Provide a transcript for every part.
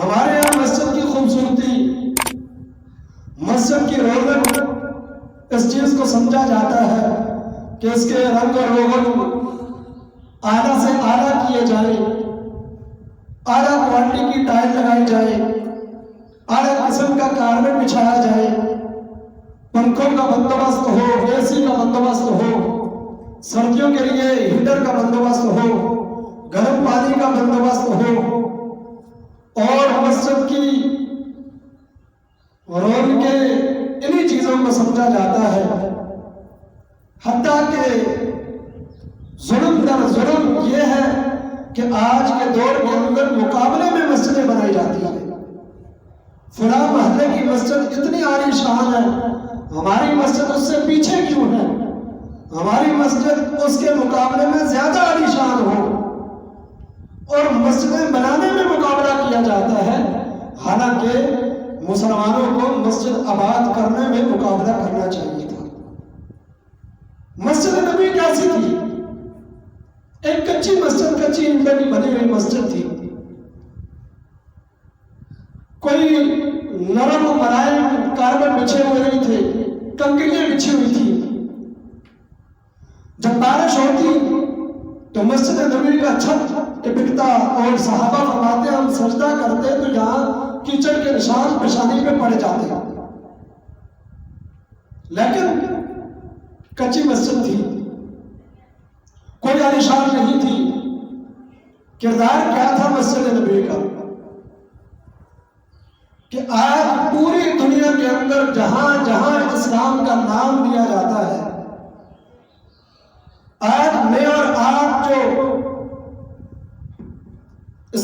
हमारे यहाँ मस्जिद की खूबसूरती, मस्जिद की रौनक इस चीज़ को समझा जाता है कि इसके रंग और रोगन आला से आला किए जाए, आला क्वालिटी की टाइल लगाई जाए, आला किस्म का कारपेट बिछाया जाए, पंखों का बंदोबस्त हो, एसी का बंदोबस्त हो, सर्दियों के लिए हीटर का बंदोबस्त रोन के इन्हीं चीज़ों को समझा जाता है। हत्या के जुल्म दर जुल्म ये है कि आज के दौर के अंदर मुकाबले में मस्जिदें बनाई जाती हैं। फुला महल्ले की मस्जिद इतनी आली शान है। हमारी मस्जिद उससे पीछे क्यों है? हमारी मस्जिद उसके मुकाबले में ज़्यादा आली शान हो। और मस्जिदें बनाने में मुकाबला किया जाता है। हालाँकि मुसलमानों को मस्जिद आबाद करने में मुकाबला करना चाहिए था। मस्जिद नबी कैसी थी? एक कच्ची मस्जिद, कच्ची ईंटों की बनी हुई मस्जिद थी। कोई नरम मलायम कारबन बिछे हुए नहीं थे कंकड़ियाँ बिछी हुई थी। जब बारिश होती तो मस्जिद नबी का छत टिपकता और सहाबा फरमाते हम सजदा करते तो यहाँ कीचड़ के निशान पेशानी पे पड़ जाते लेकिन कच्ची मस्जिद थी। कोई आलिशान नहीं थी। किरदार क्या था मस्जिद नबी का? कि आज पूरी दुनिया के अंदर जहाँ जहाँ इस्लाम का नाम दिया जाता है आज मैं और आप जो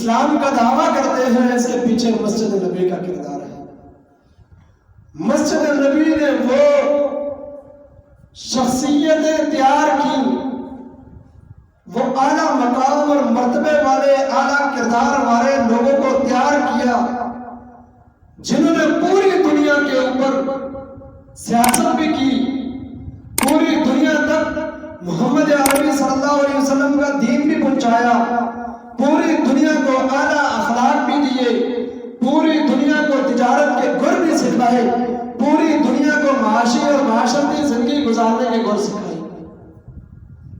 इस्लाम का दावा करते हैं इसके पीछे मस्जिद नबी का किरदार है। मस्जिद नबी ने वो शख्सियतें तैयार की। वो आला मकाम और मरतबे वाले, आला किरदार वाले लोगों को तैयार किया, जिन्होंने पूरी दुनिया के ऊपर सियासत भी की। पूरी दुनिया तक मोहम्मद अरबी सल्लल्लाहु अलैहि वसल्लम का दीन भी पहुँचाया। दुनिया अखलाक भी दिए। पूरी दुनिया को तिजारत के गुर भी सिखाए पूरी दुनिया को माशी और माशरती ज़िंदगी गुजारने के गुर सिखाए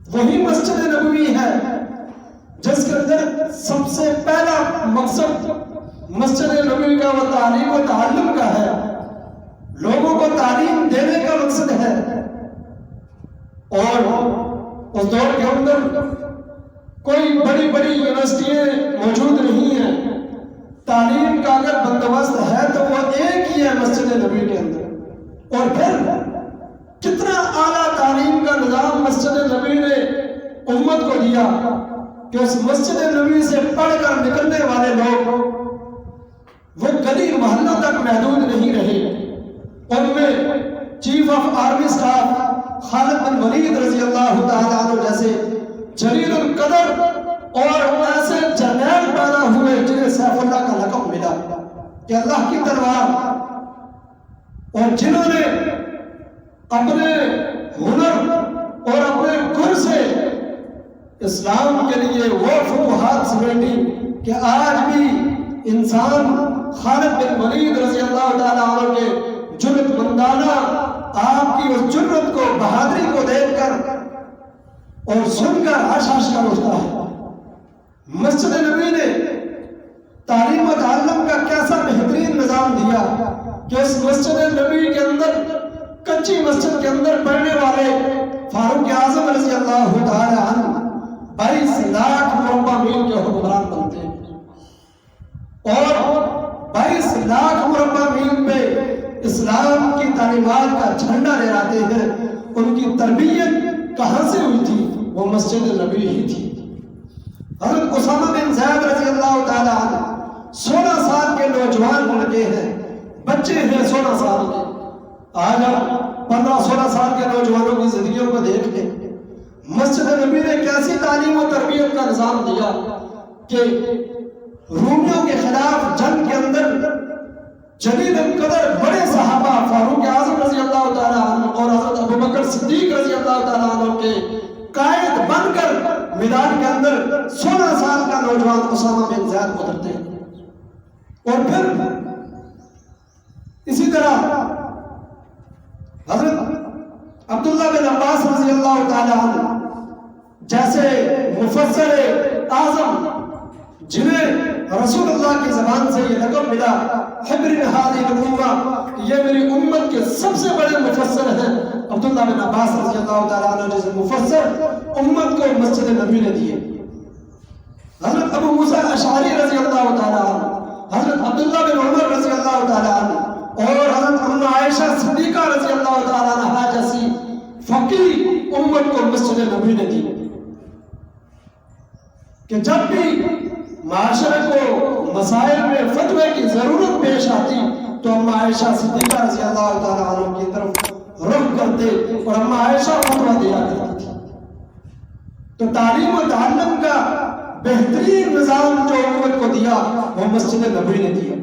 वही मस्जिद नबवी है, जिसके अंदर सबसे पहला मकसद मस्जिद नबी का वो तालीम और ताल्लुम का है। लोगों को तालीम देने का मकसद है। और उस दौर के अंदर कोई बड़ी बड़ी यूनिवर्सिटियाँ मौजूद नहीं है। तालीम का अगर बंदोबस्त है तो वो एक ही है मस्जिद नबी के अंदर। और फिर कितना आला तालीम का निज़ाम मस्जिद नबी ने उम्मत को दिया कि उस मस्जिद नबी से पढ़कर निकलने वाले लोग वो गली मोहल्लों तक महदूद नहीं रहे। उनमें chief of army staff Khalid bin Walid रज़ी अल्लाह जैसे जलील और ऐसे जर्नैल पैदा हुए, जिन्हें सैफुल्ला का लकब मिला। कि अल्लाह की तलवार और जिन्होंने अपने हुनर और अपने गुर से इस्लाम के लिए वो फतूहात समेटी कि आज भी इंसान खालिद बिन वलीद रज़ी अल्लाह के जुर्रतमंदाना आपकी उस जुर्रत को, बहादुरी को देखकर और सुनकर आशाश का उठता है मस्जिद नबी ने तालीम और ताल्लुम का कैसा बेहतरीन निज़ाम दिया कि उस मस्जिद नबी के अंदर, कच्ची मस्जिद के अंदर पढ़ने वाले फारूक आज़म रज़ी अल्लाह बाईस लाख मुरब्बा मील के हुक्मरान बनते हैं। और बाईस लाख मुरब्बा मील पे इस्लाम की तालीमात का झंडा लहराते हैं। उनकी तरबियत कहाँ से हुई थी? वो मस्जिद नबी ही थी। हज़रत उसामा बिन जैद रज़ी अल्लाह सोलह साल के नौजवान बच्चे हैं सोलह साल के। आज हम पंद्रह सोलह साल के नौजवानों की जिंदगियों को देख लें। मस्जिद नबी ने कैसी तालीम और तरबियत का निज़ाम दिया कि रूमियों के खिलाफ जंग के अंदर जलील कदर बड़े सहाबा फारूक आज़म रज़ी अल्लाह अन्हु और हज़रत अबू बकर सिद्दीक रज़ी अल्लाह अन्हु के कायद बनकर मैदान के अंदर 16 साल का नौजवान उसामा बिन जैद उतरते हैं। और फिर इसी तरह हज़रत अब्दुल्ला बिन अब्बास रज़ी अल्लाह तआला जैसे मुफस्सर आज़म, जिन्हें रसूलुल्लाह की जबान से ये लकब मिला हिब्रिन हादिल उम्मा ये मेरी उम्मत के सबसे बड़े मुफस्सर हैं। अब्दुल्ला बिन अब्बास रज़ी अल्लाह जैसे मुफस्सर उम्मत को मस्जिद नबी ने दिए। हज़रत अबू मूसा अशारी रज़ी अल्लाह तआला हज़रत अब्दुल्ला बिन उमर रज़ी अल्लाह तआला और हज़रत अम्मा आयशा सिद्दीका रज़ी अल्लाह तआला जैसी फकीह उम्मत को मस्जिद नबी ने दी। कि जब भी माशरे को मसाइल में, फतवे की ज़रूरत पेश आती तो अम्मा आयशा सिद्दीका रज़ी अल्लाह तआला की तरफ़ रुख करते और अम्मा आयशा फतवा दिया करती थी। तो तालीम और ताल्लुम का बेहतरीन निज़ाम जो उम्मत को दिया, वो मस्जिद नबी ने दिया।